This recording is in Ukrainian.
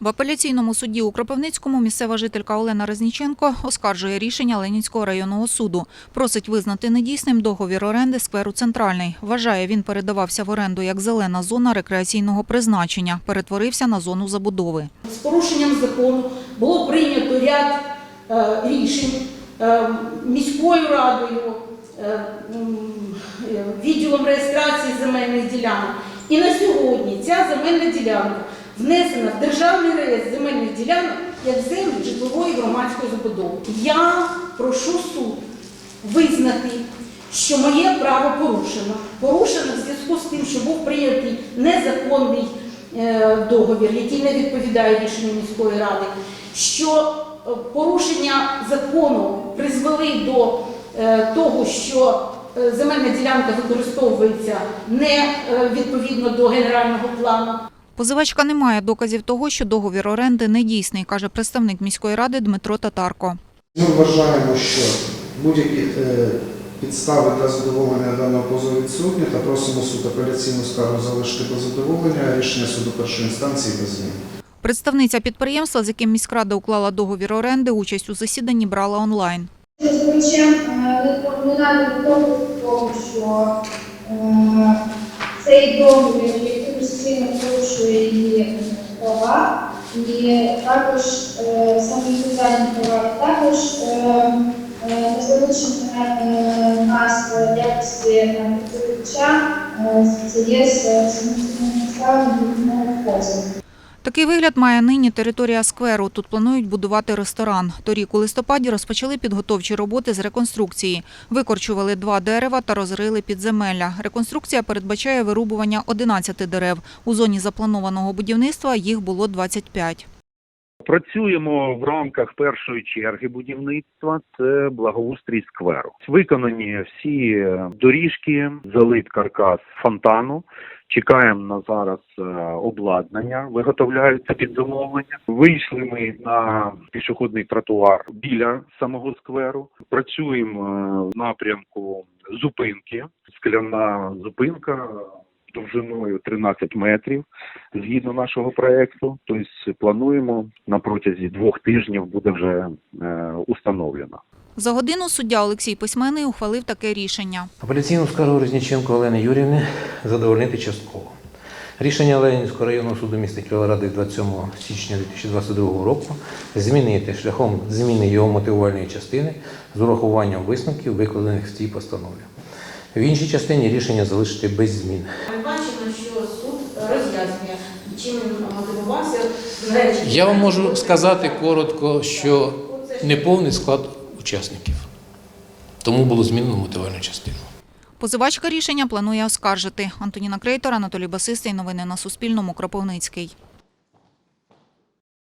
В апеляційному суді у Кропивницькому місцева жителька Олена Резніченко оскаржує рішення Ленінського районного суду. Просить визнати недійсним договір оренди скверу «Центральний». Вважає, він передавався в оренду як зелена зона рекреаційного призначення, перетворився на зону забудови. З порушенням закону було прийнято ряд е, рішень е, міською радою, е, відділом реєстрації земельних ділянок. І на сьогодні ця земельна ділянка внесена в державний реєстр земельних ділянок як землі житлової громадської забудови. Я прошу суд визнати, що моє право порушено. Порушено в зв'язку з тим, що був прийнятий незаконний е, договір, який не відповідає рішенню міської ради, що е, порушення закону призвели до е, того, що земельна ділянка використовується не відповідно до генерального плану. Позивачка не має доказів того, що договір оренди недійсний, каже представник міської ради Дмитро Татарко. Ми вважаємо, що будь-які е, підстави для задоволення даного позову відсутні та просимо суд апеляційну скаргу залишити без задоволення, а рішення суду першої інстанції без змін. Представниця підприємства, з яким міськрада уклала договір оренди, участь у засіданні брала онлайн. Не того, що е, цей договір, сильно порушує її права, і також е, саме соціальні права, і також е, е, е, нас в якості е, відповідача е, це є самостійним ставленням позову. Такий вигляд має нині територія скверу. Тут планують будувати ресторан. Торік у листопаді розпочали підготовчі роботи з реконструкції. Викорчували два дерева та розрили підземелля. Реконструкція передбачає вирубування 11 дерев. У зоні запланованого будівництва їх було 25. Працюємо в рамках першої черги будівництва. Це благоустрій скверу. Виконані всі е, доріжки, залит каркас фонтану. Чекаємо на зараз е, обладнання, виготовляються під замовлення. Вийшли ми на пішохідний тротуар біля самого скверу. Працюємо е, в напрямку зупинки. Скляна зупинка довжиною 13 метрів згідно нашого проекту. Тобто плануємо на протязі двох тижнів буде вже е, установлено. За годину суддя Олексій Письменний ухвалив таке рішення. Апеляційну скаргу Резніченко Олени Юрівни задовольнити частково. Рішення Ленінського районного суду міста від 27 січня 2022 року змінити шляхом зміни його мотивувальної частини з урахуванням висновків, викладених в цій постанові. В іншій частині рішення залишити без змін. Ми бачимо, що суд роз'яснює, чим він мотивувався. Я вам можу сказати коротко, що неповний склад учасників. Тому було змінено мотивальну частину. Позивачка рішення планує оскаржити. Антоніна Крейтор, Анатолій Басистий. Новини на Суспільному. Кропивницький.